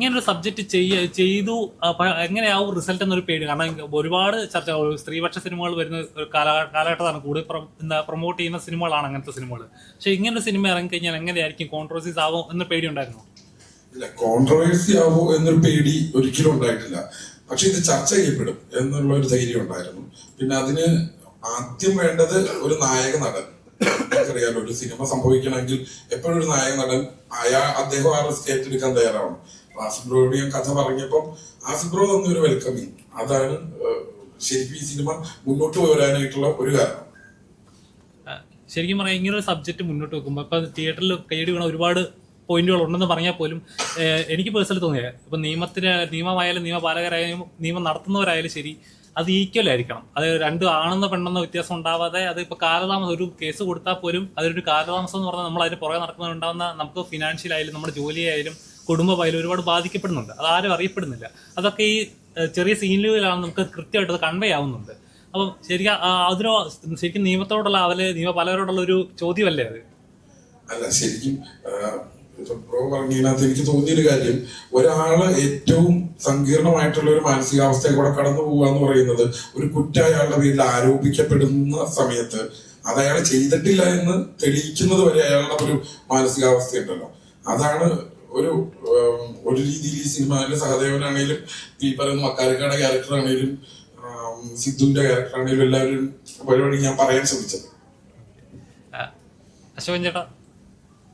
ഇങ്ങനൊരു സബ്ജക്ട് ചെയ്യ ചെയ്തു എങ്ങനെയാവും റിസൾട്ട് എന്നൊരു പേടി. കാരണം ഒരുപാട് ചർച്ച സ്ത്രീപക്ഷ സിനിമകൾ വരുന്ന ഒരു കാലഘട്ടമാണ് കൂടുതൽ എന്താ പ്രൊമോട്ട് ചെയ്യുന്ന സിനിമകളാണ് അങ്ങനത്തെ സിനിമകൾ. പക്ഷെ ഇങ്ങനൊരു സിനിമ ഇറങ്ങിക്കഴിഞ്ഞാൽ എങ്ങനെയായിരിക്കും കോൺട്രവേഴ്സീസ് ആവും എന്ന പേടി ഉണ്ടായിരുന്നു? ഇല്ല കോൺട്രവേഴ്സി ആവോ എന്നൊരു പേടി ഒരിക്കലും ഉണ്ടായിട്ടില്ല. പക്ഷെ ഇത് ചർച്ച ചെയ്യപ്പെടും എന്നുള്ള ഒരു ധൈര്യം ഉണ്ടായിരുന്നു. പിന്നെ അതിന് ആദ്യം വേണ്ടത് ഒരു നായക നടൻ. നമുക്കറിയാലോ ഒരു സിനിമ സംഭവിക്കണമെങ്കിൽ എപ്പോഴും ഒരു നായക നടൻ അയാ അദ്ദേഹം ആ റിസ്ക് ഏറ്റെടുക്കാൻ തയ്യാറാവണം. ആസിഫ് ഞാൻ കഥ പറഞ്ഞപ്പം ആസിബ്രോ ബ്രോ ഒരു വെൽക്കമിങ് അതാണ് ശരിക്കും ഈ സിനിമ മുന്നോട്ട് പോരാനായിട്ടുള്ള ഒരു കാരണം. ശരിക്കും പറയാം ഇങ്ങനെ ഒരു സബ്ജക്ട് മുന്നോട്ട് വെക്കുമ്പോൾ ഇപ്പൊ തിയേറ്ററിൽ കൈയടി വീണ ഒരുപാട് പോയിന്റുകൾ ഉണ്ടെന്ന് പറഞ്ഞാൽ പോലും എനിക്ക് പേഴ്സണലി തോന്നിയത് ഇപ്പൊ നിയമത്തിന് നിയമമായാലും നിയമപാലകരായാലും നിയമം നടത്തുന്നവരായാലും ശരി അത് ഈക്വൽ ആയിരിക്കണം. അത് രണ്ട് ആണെന്നോ പെണ്ണെന്ന വ്യത്യാസം ഉണ്ടാവാതെ അത് ഇപ്പൊ കാലതാമസം ഒരു കേസ് കൊടുത്താൽ പോലും അതിലൊരു കാലതാമസം എന്ന് പറഞ്ഞാൽ നമ്മൾ അതിന് പുറകെ നടക്കുന്നതുണ്ടാവുന്ന നമുക്ക് ഫിനാൻഷ്യൽ ആയാലും നമ്മുടെ ജോലിയായാലും കുടുംബമായാലും ഒരുപാട് ബാധിക്കപ്പെടുന്നുണ്ട്. അത് ആരും അറിയപ്പെടുന്നില്ല. അതൊക്കെ ഈ ചെറിയ സീനിലാണ് നമുക്ക് കൃത്യമായിട്ട് അത് കൺവേ ആവുന്നുണ്ട്. അപ്പം ശരിക്കും അതിനോ ശരിക്കും നിയമത്തോടുള്ള നിയമ നിയമപാലകരോടുള്ള ഒരു ചോദ്യമല്ലേ അത്? അല്ല ശരിക്കും പറഞ്ഞതിനകത്ത് എനിക്ക് തോന്നിയൊരു കാര്യം ഒരാൾ ഏറ്റവും സങ്കീർണമായിട്ടുള്ള ഒരു മാനസികാവസ്ഥയെ കൂടെ കടന്നു പോവുക എന്ന് പറയുന്നത് ഒരു കുറ്റ അയാളുടെ പേരിൽ ആരോപിക്കപ്പെടുന്ന സമയത്ത് അത് അയാൾ ചെയ്തിട്ടില്ല എന്ന് തെളിയിക്കുന്നത് വരെ അയാളുടെ ഒരു മാനസികാവസ്ഥ ഉണ്ടല്ലോ അതാണ് ഒരു ഒരു രീതിയിൽ ഈ സിനിമയിലെ സഹദേവനാണെങ്കിലും ഈ പറയുന്ന മക്കാരക്കാരുടെ ആം, സിദ്ധുവിന്റെ ക്യാരക്ടർ ആണെങ്കിലും എല്ലാവരും പരിപാടി ഞാൻ പറയാൻ ശ്രമിച്ചത്. അശോകൻ ചേട്ടാ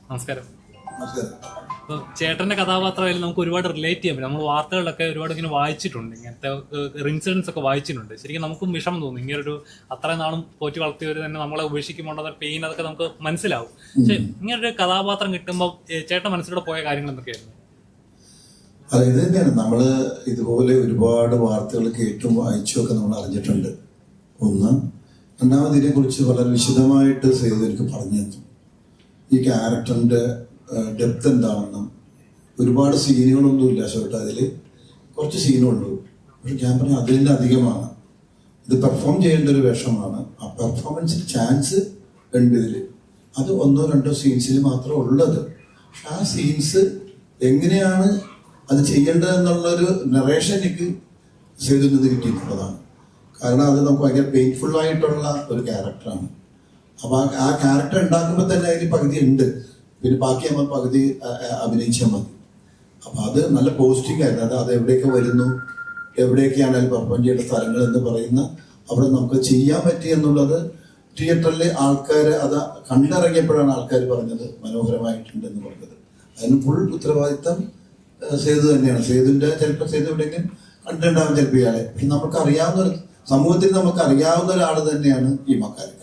നമസ്കാരം. ഇപ്പൊ ചേട്ടന്റെ കഥാപാത്രമായാലും നമുക്ക് ഒരുപാട് റിലേറ്റ് ചെയ്യാൻ പറ്റും. നമ്മൾ വാർത്തകളിലൊക്കെ ഒരുപാട് ഇങ്ങനെ വായിച്ചിട്ടുണ്ട്. ഇങ്ങനത്തെ ഇൻസിഡൻസ് ഒക്കെ വായിച്ചിട്ടുണ്ട്. ശരിക്കും നമുക്കും വിഷമം തോന്നും. ഇങ്ങനെ ഒരു അത്രയും നാളും പോറ്റി വളർത്തിയവർ തന്നെ നമ്മളെ ഉപേക്ഷിക്കുമ്പോൾ പെയിൻ അതൊക്കെ നമുക്ക് മനസ്സിലാവും. പക്ഷെ ഇങ്ങനെ ഒരു കഥാപാത്രം കിട്ടുമ്പോൾ ചേട്ടൻ മനസ്സിലൂടെ പോയ കാര്യങ്ങൾ എന്തൊക്കെയായിരുന്നു? അതെ ഇത് തന്നെയാണ്. നമ്മൾ ഇതുപോലെ ഒരുപാട് വാർത്തകൾ കേട്ടും വായിച്ചും ഒക്കെ നമ്മൾ അറിഞ്ഞിട്ടുണ്ട്. ഒന്ന് രണ്ടാമത് ഇതിനെക്കുറിച്ച് വളരെ വിശദമായിട്ട് സേതു എനിക്ക് പറഞ്ഞു തന്നു. ഈ ക്യാരക്ടറിന്റെ ഡെപ്ത് എന്താണെന്നും ഒരുപാട് സീനുകളൊന്നുമില്ല ഷോട്ട് അതിൽ കുറച്ച് സീനുള്ളൂ പക്ഷെ ഞാൻ പറഞ്ഞു അതിന്റെ അധികമാണ്. ഇത് പെർഫോം ചെയ്യേണ്ട ഒരു വേഷമാണ്. ആ പെർഫോമൻസിൽ ചാൻസ് ഉണ്ട് ഇതിൽ അത് ഒന്നോ രണ്ടോ സീൻസിൽ മാത്രമേ ഉള്ളത്. പക്ഷെ ആ സീൻസ് എങ്ങനെയാണ് അത് ചെയ്യേണ്ടതെന്നുള്ളൊരു നറേഷൻ എനിക്ക് സേതു നിന്ന് കിട്ടിയിട്ടുള്ളതാണ്. കാരണം അത് നമുക്ക് ഭയങ്കര പെയിൻഫുൾ ആയിട്ടുള്ള ഒരു ക്യാരക്ടറാണ് അപ്പോൾ ആ ക്യാരക്ടർ ഉണ്ടാക്കുമ്പോൾ തന്നെ അതിന് പകുതി ഉണ്ട്. പിന്നെ ബാക്കി നമ്മൾ പകുതി അഭിനയിച്ചാൽ മതി. അപ്പൊ അത് നല്ല പോസ്റ്റിംഗ് ആയിരുന്നു. അത് അത് എവിടെയൊക്കെ വരുന്നു എവിടെയൊക്കെയാണ് അതിൽ പെർഫോം ചെയ്യേണ്ട സ്ഥലങ്ങൾ എന്ന് പറയുന്ന അവിടെ നമുക്ക് ചെയ്യാൻ പറ്റി എന്നുള്ളത് തിയേറ്ററിലെ ആൾക്കാർ അത് കണ്ടിറങ്ങിയപ്പോഴാണ് ആൾക്കാർ പറഞ്ഞത് മനോഹരമായിട്ടുണ്ട് എന്ന് പറഞ്ഞത്. അതിന് ഫുൾ ഉത്തരവാദിത്തം സേതു തന്നെയാണ്. സേതുവിന്റെ ചിലപ്പോൾ സേതു എവിടെയെങ്കിലും കണ്ടിട്ടുണ്ടാവും ചിലപ്പോൾ ഇയാളെ. പക്ഷെ നമുക്ക് അറിയാവുന്ന സമൂഹത്തിൽ നമുക്ക് അറിയാവുന്ന ഒരാൾ തന്നെയാണ് ഈ മക്കാരിക്ക